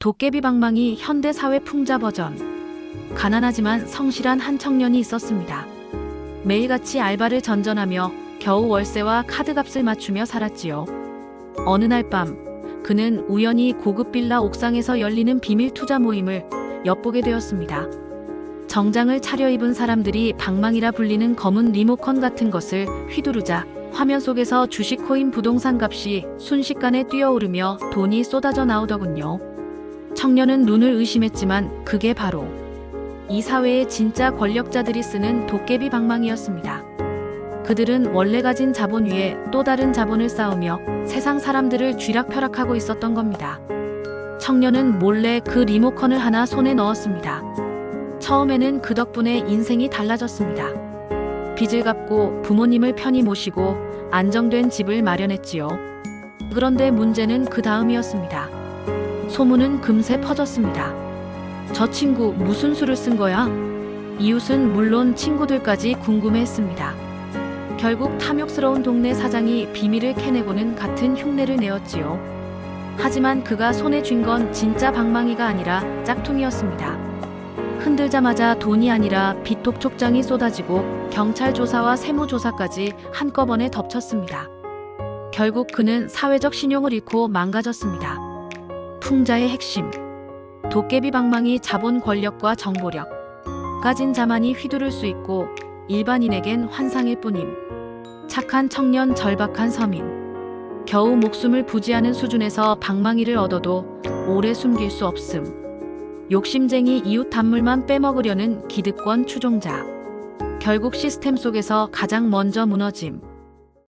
도깨비 방망이 현대 사회 풍자 버전. 가난하지만 성실한 한 청년이 있었습니다. 매일같이 알바를 전전하며 겨우 월세와 카드값을 맞추며 살았지요. 어느 날 밤, 그는 우연히 고급 빌라 옥상에서 열리는 비밀 투자 모임을 엿보게 되었습니다. 정장을 차려입은 사람들이 방망이라 불리는 검은 리모컨 같은 것을 휘두르자 화면 속에서 주식 코인 부동산 값이 순식간에 뛰어오르며 돈이 쏟아져 나오더군요. 청년은 눈을 의심했지만 그게 바로 이 사회의 진짜 권력자들이 쓰는 도깨비 방망이였습니다. 그들은 원래 가진 자본 위에 또 다른 자본을 쌓으며 세상 사람들을 쥐락펴락하고 있었던 겁니다. 청년은 몰래 그 리모컨을 하나 손에 넣었습니다. 처음에는 그 덕분에 인생이 달라졌습니다. 빚을 갚고 부모님을 편히 모시고 안정된 집을 마련했지요. 그런데 문제는 그 다음이었습니다. 소문은 금세 퍼졌습니다. 저 친구 무슨 수를 쓴 거야? 이웃은 물론 친구들까지 궁금해했습니다. 결국 탐욕스러운 동네 사장이 비밀을 캐내고는 같은 흉내를 내었지요. 하지만 그가 손에 쥔 건 진짜 방망이가 아니라 짝퉁이었습니다. 흔들자마자 돈이 아니라 빚독촉장이 쏟아지고 경찰 조사와 세무 조사까지 한꺼번에 덮쳤습니다. 결국 그는 사회적 신용을 잃고 망가졌습니다. 풍자의 핵심. 도깨비 방망이 자본 권력과 정보력. 가진 자만이 휘두를 수 있고 일반인에겐 환상일 뿐임. 착한 청년 절박한 서민. 겨우 목숨을 부지하는 수준에서 방망이를 얻어도 오래 숨길 수 없음. 욕심쟁이 이웃 단물만 빼먹으려는 기득권 추종자. 결국 시스템 속에서 가장 먼저 무너짐.